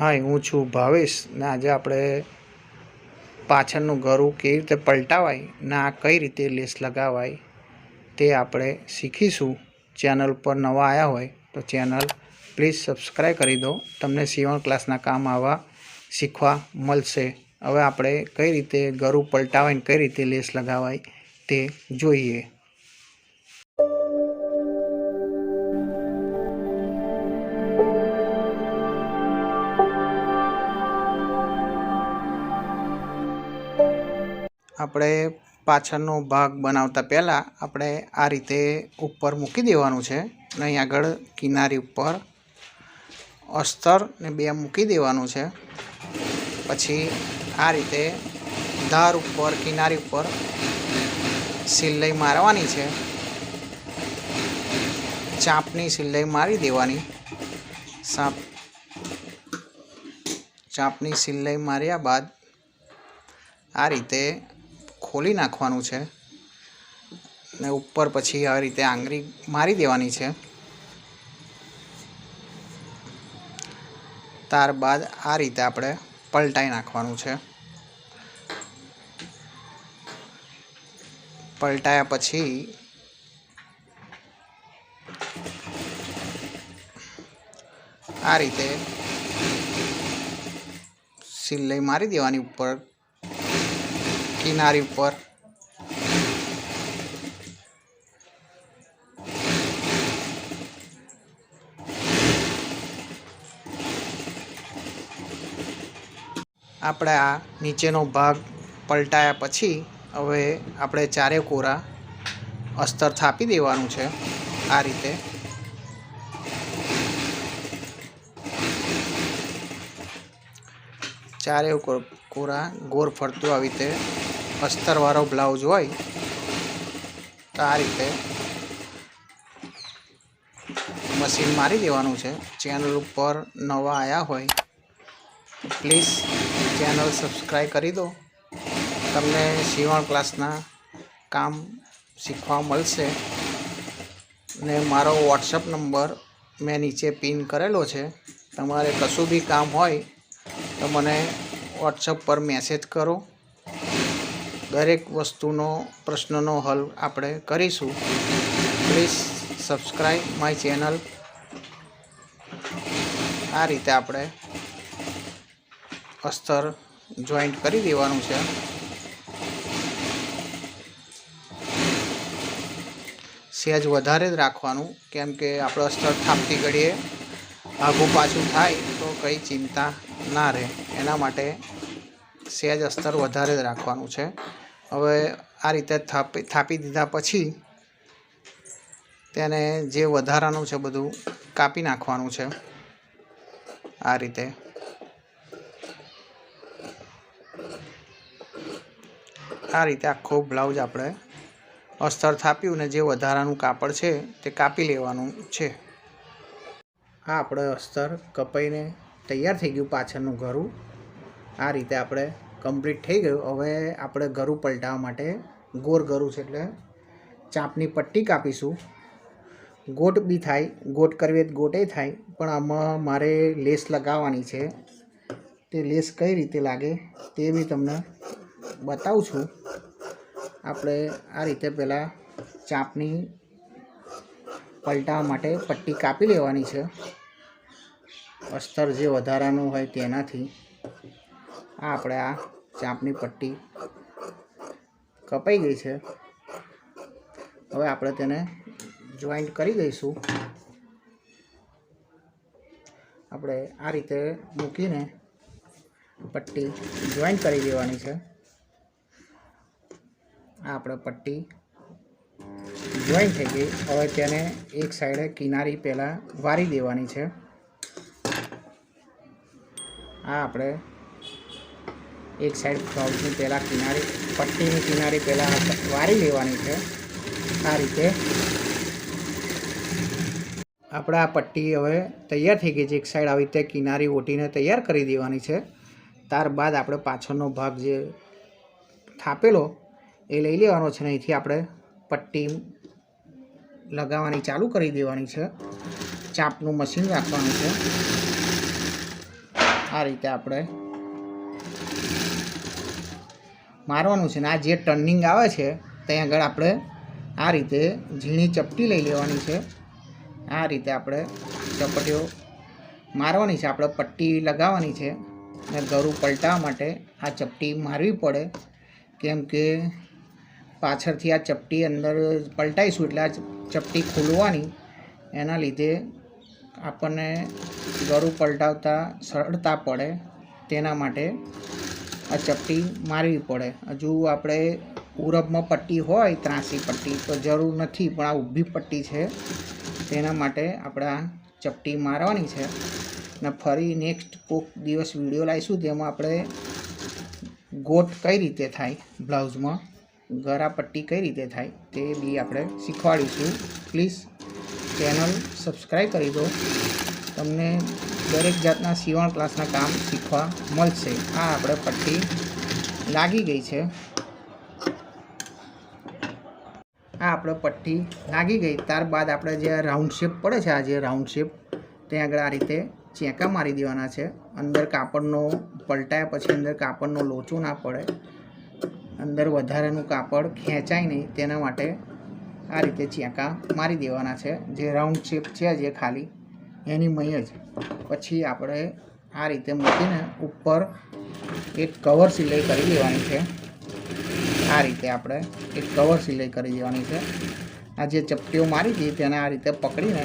હાય હું છું ભાવેશ. ને આજે આપણે પાછળનું ગરું કેવી રીતે પલટાવાય ને આ કઈ રીતે લેસ લગાવાય તે આપણે શીખીશું. ચેનલ પર નવા આવ્યા હોય તો ચેનલ પ્લીઝ સબસ્ક્રાઈબ કરી દો. તમને સીવણ ક્લાસના કામ આવા શીખવા મળશે. હવે આપણે કઈ રીતે ગરું પલટાવાય ને કઈ રીતે લેસ લગાવાય તે જોઈએ. આપણે પાછળનો ભાગ બનાવતા પહેલાં આપણે આ રીતે ઉપર મૂકી દેવાનું છે અને અહીં આગળ કિનારી ઉપર અસ્તર ને બે મૂકી દેવાનું છે. પછી આ રીતે ધાર ઉપર, કિનારી ઉપર સિલાઈ મારવાની છે. ચાંપની સિલાઈ મારી દેવાની. સાપ ચાપની સિલાઈ માર્યા બાદ આ રીતે ખોલી નાખવાનું છે. ને ઉપર પછી આ રીતે આંગળી મારી દેવાની છે. ત્યારબાદ આ રીતે આપણે પલટાઈ નાખવાનું છે. પલટાયા પછી આ રીતે સિલાઈ મારી દેવાની ઉપર કિનારી ઉપર. આપણે આ નીચેનો ભાગ પલટાયા પછી હવે આપણે ચારે કોરા અસ્તર થાપી દેવાનું છે આ રીતે. ચારે કોરા ગોર ફરતું આવી રીતે અસ્તરવાળો બ્લાઉઝ હોય, તો આ રીતે મશીન મારી દેવાનું છે. ચેનલ ઉપર નવા આવ્યા હોય પ્લીઝ ચેનલ સબસ્ક્રાઈબ કરી દો. તમને સીવણ ક્લાસના કામ શીખવા મળશે. ને મારો વોટ્સઅપ નંબર મેં નીચે પિન કરેલો છે. તમારે કશું બી કામ હોય, તો મને વોટ્સઅપ પર મેસેજ કરો. દરેક વસ્તુનો, પ્રશ્નનો હલ આપણે કરીશું. પ્લીઝ સબસ્ક્રાઈબ માય ચેનલ આ રીતે આપણે અસ્તર જોઈન્ટ કરી દેવાનું છે. સહેજ વધારે જ રાખવાનું, કેમ કે આપણે અસ્તર થાપતી ઘડીએ આઘું પાછું થાય તો કંઈ ચિંતા ના રહે. એના માટે સહેજ અસ્તર વધારે જ રાખવાનું છે. હવે આ રીતે થાપી થાપી દીધા પછી તેને જે વધારાનું છે બધું કાપી નાખવાનું છે આ રીતે. આ રીતે આખો બ્લાઉઝ આપણે અસ્તર થાપ્યું ને જે વધારાનું કાપડ છે તે કાપી લેવાનું છે. આ આપણે અસ્તર કપાઈને તૈયાર થઈ ગયું પાછળનું ઘરું. આ રીતે આપણે કમ્પ્લીટ થઈ ગયું. હવે આપણે ગરુ પલટાવવા માટે ગોર ગરું છે એટલે ચાપની પટ્ટી કાપીશું. ગોટ બી થાય, ગોટ કરવી તો ગોટે થાય, પણ આમાં મારે લેસ લગાવવાની છે. તે લેસ કઈ રીતે લાગે તે બી તમને બતાવું છું. આપણે આ રીતે પહેલાં ચાપની પલટાવવા માટે પટ્ટી કાપી લેવાની છે. અસ્તર જે વધારાનું હોય તેનાથી. આ આપણે આ ચાપની પટ્ટી કપાઈ ગઈ છે. હવે આપણે તેને જોઈન્ટ કરી દઈશું. આપણે આ રીતે મૂકીને પટ્ટી જોઈન્ટ કરી દેવાની છે. આ આપણે પટ્ટી જોઈન્ટ થઈ ગઈ. હવે તેને એક સાઈડે કિનારી પહેલાં વારી દેવાની છે. આ આપણે એક સાઈડ બ્લાઉઝની પહેલાં કિનારી, પટ્ટીની કિનારી પહેલાં વારી લેવાની છે. આ રીતે આપણે આ પટ્ટી હવે તૈયાર થઈ ગઈ છે. એક સાઈડ આવી રીતે કિનારી ઓટીને તૈયાર કરી દેવાની છે. ત્યારબાદ આપણે પાછળનો ભાગ જે થાપેલો, એ લઈ લેવાનો છે ને અહીંથી આપણે પટ્ટી લગાવવાની ચાલુ કરી દેવાની છે. ચાપનું મશીન રાખવાનું છે. આ રીતે આપણે મારવાનું છે ને, આ જે ટર્નિંગ આવે છે, ત્યાં આગળ આપણે આ રીતે ઝીણી ચપટી લઈ લેવાની છે. આ રીતે આપણે ચપટીઓ મારવાની છે, આપણે પટ્ટી લગાવવાની છે અને ગરું પલટાવવા માટે આ ચપટી મારવી પડે. કેમ કે પાછળથી આ ચપટી અંદર પલટાઈશું એટલે આ ચપટી ખોલવાની. એના લીધે આપણને ગરું પલટાવતા સરળતા પડે. તેના માટે આ ચપટી મારવી પડે. હજુ આપણે ઉરબમાં પટ્ટી હોય, ત્રાસી પટ્ટી, તો જરૂર નથી, પણ આ ઊભી પટ્ટી છે. તેના માટે આપણે આ ચપટી મારવાની છે. ને ફરી નેક્સ્ટ કોક દિવસ વીડિયો લાવીશું તેમાં આપણે ગોટ કઈ રીતે થાય, બ્લાઉઝમાં, ગરા પટ્ટી કઈ રીતે થાય, તે બી આપણે શીખવાડીશું. પ્લીઝ ચેનલ સબસ્ક્રાઈબ કરી દો. તમને દરેક જાતના સીવણ ક્લાસના કામ શીખવા મળશે. આ આપણે પટ્ટી લાગી ગઈ છે. આ આપણે પટ્ટી લાગી ગઈ. ત્યારબાદ આપણે જે રાઉન્ડ શેપ પડે છે, આ જે રાઉન્ડ શેપ ત્યાં આગળ આ રીતે ચેંકા મારી દેવાના છે. અંદર કાપડનો પલટાયા પછી અંદર કાપડનો લોચો ના પડે. અંદર વધારાનું કાપડ ખેંચાય નહીં. તેના માટે આ રીતે ચેંકા મારી દેવાના છે. જે રાઉન્ડ શેપ છે જે ખાલી એની મય જ પછી આપણે આ રીતે મૂકીને ઉપર એક કવર સિલાઈ કરી દેવાની છે. આ રીતે આપણે એક કવર સિલાઈ કરી દેવાની છે. આ જે ચપટીઓ મારી હતી તેને આ રીતે પકડીને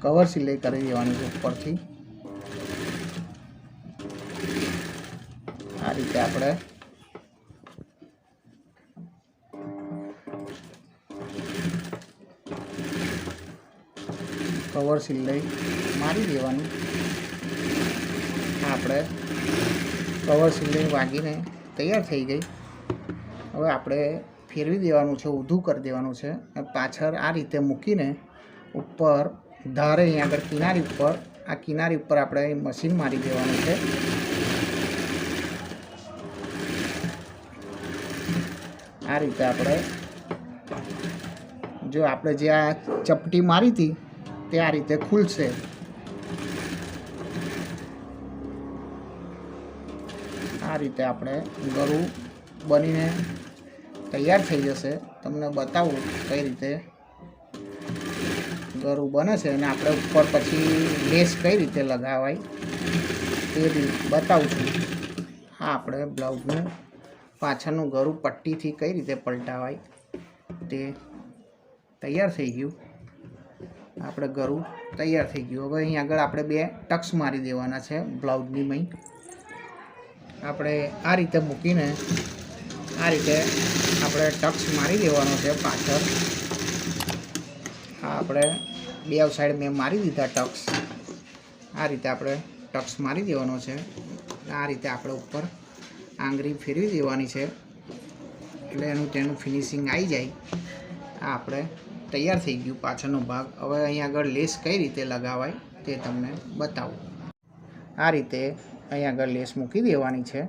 કવર સિલાઈ કરી દેવાની છે ઉપરથી. આ રીતે આપણે કવર સિલાઈ મારી દેવાની. આપણે કવર સિલાઈ વાગીને તૈયાર થઈ ગઈ. હવે આપણે ફેરવી દેવાનું છે, ઊંધું કરી દેવાનું છે અને પાછળ આ રીતે મૂકીને ઉપર ધારે અહીં આગળ કિનારી ઉપર, આ કિનારી ઉપર આપણે મશીન મારી દેવાનું છે. આ રીતે આપણે જો આપણે જે આ ચપટી મારી હતી તે આ રીતે ખુલશે. આ રીતે આપણે ગરું બનીને તૈયાર થઈ જશે. તમને બતાવું કઈ રીતે ગરું બને છે અને આપણે ઉપર પછી લેસ કઈ રીતે લગાવાય તે બતાવું છું. આ આપણે બ્લાઉઝનું પાછળનું ગરું પટ્ટીથી કઈ રીતે પલટાવાય તે તૈયાર થઈ ગયું. આપણે ગરું તૈયાર થઈ ગયું. હવે અહીં આગળ આપણે બે ટક્સ મારી દેવાના છે બ્લાઉઝની મહી. આપણે આ રીતે મૂકીને આ રીતે આપણે ટક્સ મારી દેવાનો છે પાછળ. આ આપણે બે સાઈડ મેં મારી દીધા ટક્સ. આ રીતે આપણે ટક્સ મારી દેવાનો છે. આ રીતે આપણે ઉપર આંગળી ફેરવી દેવાની છે. એટલે એનું તેનું ફિનિશિંગ આવી જાય. આ આપણે તૈયાર થઈ ગયું પાછળનો ભાગ. હવે અહીં આગળ લેસ કઈ રીતે લગાવાય તે તમને બતાવું. આ રીતે અહીં આગળ લેસ મૂકી દેવાની છે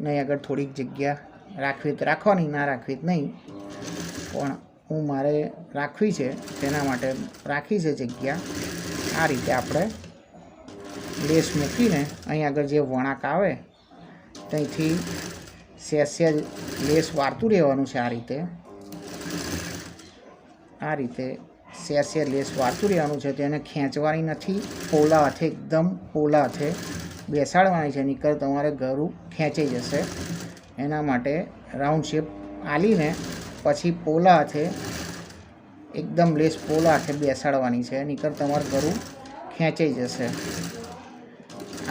ને અહીં આગળ થોડીક જગ્યા રાખવી રાખવાની, ના રાખવી નહીં. પણ હું મારે રાખવી છે તેના માટે રાખી છે જગ્યા. આ રીતે આપણે લેસ મૂકીને અહીં આગળ જે વળાંક આવે ત્યાંથી સહેજ લેસ વાળતું રહેવાનું છે આ રીતે. આ રીતે શેર શેર લેસ વાળતું રહેવાનું છે તેને ખેંચવાની નથી. પોલા હાથે એકદમ પોલા હાથે બેસાડવાની છે. નીકળ તમારે ગરું ખેંચાઈ જશે. એના માટે રાઉન્ડ શેપ આલીને પછી પોલા હાથે એકદમ લેસ પોલા હાથે બેસાડવાની છે. નીકળ તમારું ગરું ખેંચાઈ જશે.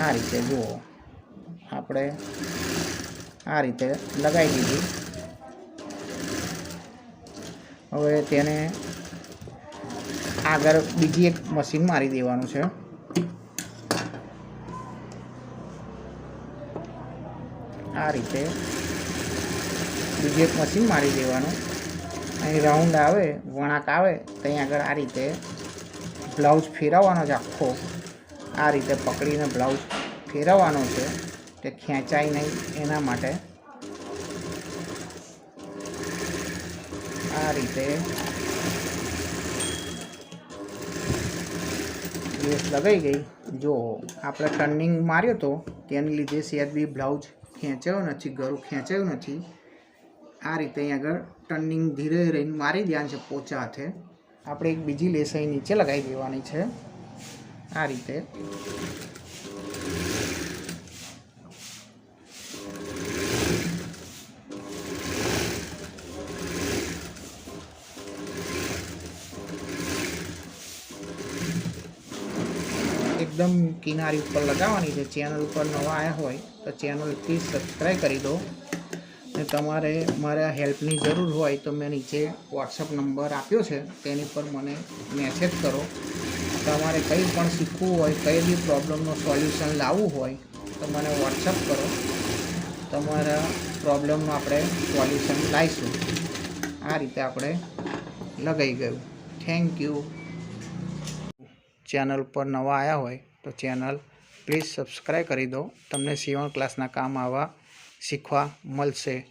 આ રીતે જુઓ. આપણે આ રીતે લગાવી દીધી. હવે તેને આગળ બીજી એક મશીન મારી દેવાનું છે. આ રીતે બીજી એક મશીન મારી દેવાનું. અહીં રાઉન્ડ આવે વણાક આવે ત્યાં આગળ આ રીતે બ્લાઉઝ ફેરવવાનો છે આખો. આ રીતે પકડીને બ્લાઉઝ ફેરવવાનો છે. તે ખેંચાય નહીં એના માટે. આ રીતે. લેસ લગાઈ ગઈ. જો, આપણે ટર્નિંગ માર્યો તો, તેને લીધે બી બ્લાઉઝ ખેંચાયો નથી ગરું ખેંચાયું નથી. આ રીતે અહીં આગળ ટર્નિંગ ધીરે રહીને મારી દેવાનું છે, પોચા હાથે. આપણે એક બીજી લેસ અહીં નીચે લગાવી દેવાની છે. આ રીતે. એકદમ કિનારી ઉપર લગાવવાની છે. ચેનલ ઉપર નવા આવ્યા હોય તો ચેનલ પ્લીઝ સબસ્ક્રાઈબ કરી દો. ને તમારે મારા હેલ્પની જરૂર હોય તો મેં નીચે વોટ્સઅપ નંબર આપ્યો છે. તેની પર મને મેસેજ કરો. તમારે કંઈ પણ શીખવું હોય, કઈ બી પ્રોબ્લેમનું સોલ્યુશન લાવવું હોય તો મને વોટ્સઅપ કરો. તમારા પ્રોબ્લેમનું આપણે સોલ્યુશન લાવીશું આ રીતે આપણે લગાઈ ગયું. થેન્ક યુ ચેનલ પર નવા આવ્યા હોય તો ચેનલ પ્લીઝ સબસ્ક્રાઈબ કરી દો. તમને સીવણ ક્લાસના કામ આવા શીખવા મળશે.